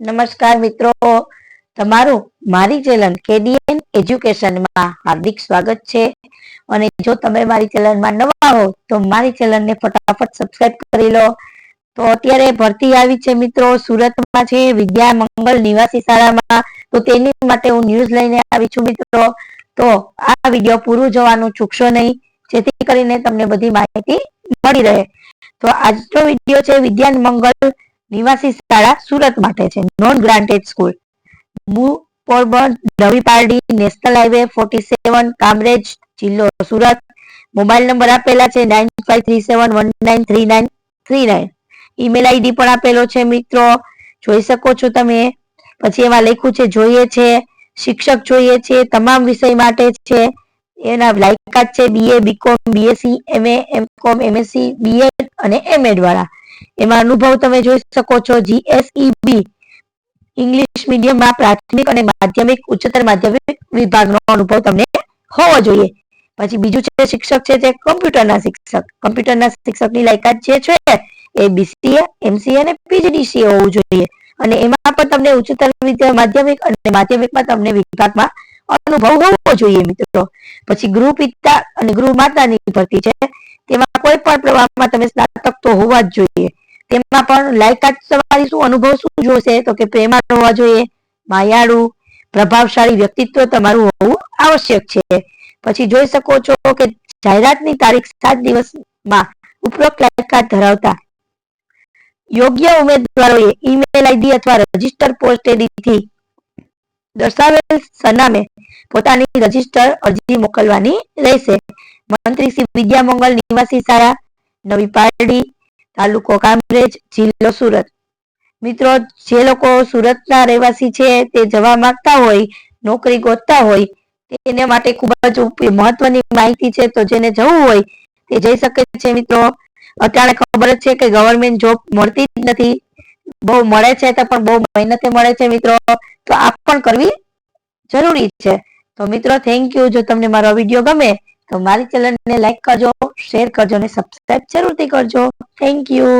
નમસ્કાર મિત્રો. તમારું મારી ચેનલ કેડીએન એજ્યુકેશનમાં હાર્દિક સ્વાગત છે. અને જો તમે મારી ચેનલમાં નવા હો, તો મારી ચેનલને ફટાફટ સબસ્ક્રાઇબ કરી લો. તો અત્યારે ભરતી આવી છે મિત્રો. સુરતમાં છે, વિદ્યા મંગલ નિવાસી શાળામાં. તો તેની માટે હું ન્યૂઝ લઈને આવી છું મિત્રો. તો આ વીડિયો પૂરું જોવાનું ચૂકશો નહીં. જેથી કરીને તમને બધી માહિતી મળી રહે. તો આજનો વીડિયો છે વિદ્યાન મંગલ નિવાસી શાળા સુરત માટે છે. Non granted school Porbandar Navi Pardi national highway forty seven Kamrej, જિલ્લો સુરત. મોબાઈલ નંબર આપેલા છે nine five three seven one nine three nine three nine email ID પણ આપેલો છે મિત્રો. જોઈ શકો છો તમે. પછી એમાં લખ્યું છે, જોઈએ છે. શિક્ષક જોઈએ છે. તમામ વિષય માટે છે. એના લાયકાત છે BA BCom BSc MA MCom MSc BEd અને એમએડ વાળા. એમાં અનુભવ તમે જોઈ શકો છો જીએસઈબી ઇંગ્લિશ મીડિયમમાં પ્રાથમિક અને માધ્યમિક, ઉચ્ચતર માધ્યમિક વિભાગનો અનુભવ તમને હોવો જોઈએ. પછી બીજું છે શિક્ષક છે તે કમ્પ્યુટરના શિક્ષક. કોમ્પ્યુટરના શિક્ષકની લાયકાત જે છે એ બીસીએ એમસીએ અને પીજીડીસીએ હોવું જોઈએ. અને એમાં પણ તમને ઉચ્ચતર માધ્યમિક અને માધ્યમિકમાં તમને વિભાગમાં અનુભવ હોવો જોઈએ મિત્રો. પછી ગૃહ પિતા અને ગૃહ માતાની ભરતી છે. તેમાં કોઈ પણ પ્રવાહમાં તમે સ્નાતક તો હોવા જ જોઈએ. તેમાં પણ લાયકાત તમારી શું, અનુભવ શું જોશે તો કે પ્રેમાળ હોવા જોઈએ, માયાળુ, પ્રભાવશાળી વ્યક્તિત્વ તમારું હોવું આવશ્યક છે. પછી જોઈ શકો છો કે જાહેરાતની તારીખ સાત દિવસમાં ઉપરોક્ત લાયકાત ધરાવતા યોગ્ય ઉમેદવારોએ ઈમેલ આઈડી અથવા રજિસ્ટર પોસ્ટ એડીથી દર્શાવેલ સરનામે પોતાની રજિસ્ટર અરજી મોકલવાની રહેશે. મંત્રી શ્રી વિદ્યામંગલ નિવાસી શાળા, નવી પારડી, તાલુકો કામરેજ, જિલ્લો સુરત. મિત્રો, જે લોકો સુરતના રહેવાસી છે, તે જવા માંગતા હોય, નોકરી ગોતતા હોય, તેને માટે ખૂબ જ મહત્વની માહિતી છે. તો જેને જવું હોય, તે જઈ શકે છે. મિત્રો, અત્યારે ખબર જ છે કે ગવર્મેન્ટ જોબ મળતી જ નથી. બહુ મળે છે તો પણ બહુ મહેનતે મળે છે મિત્રો. તો આ પણ કરવી જરૂરી છે. તો મિત્રો થેન્ક યુ જો તમને મારો વીડિયો ગમે, તો મારી ચેનલને લાઈક કરજો, શેર કરજો અને સબસ્ક્રાઇબ જરૂરથી કરજો. Thank you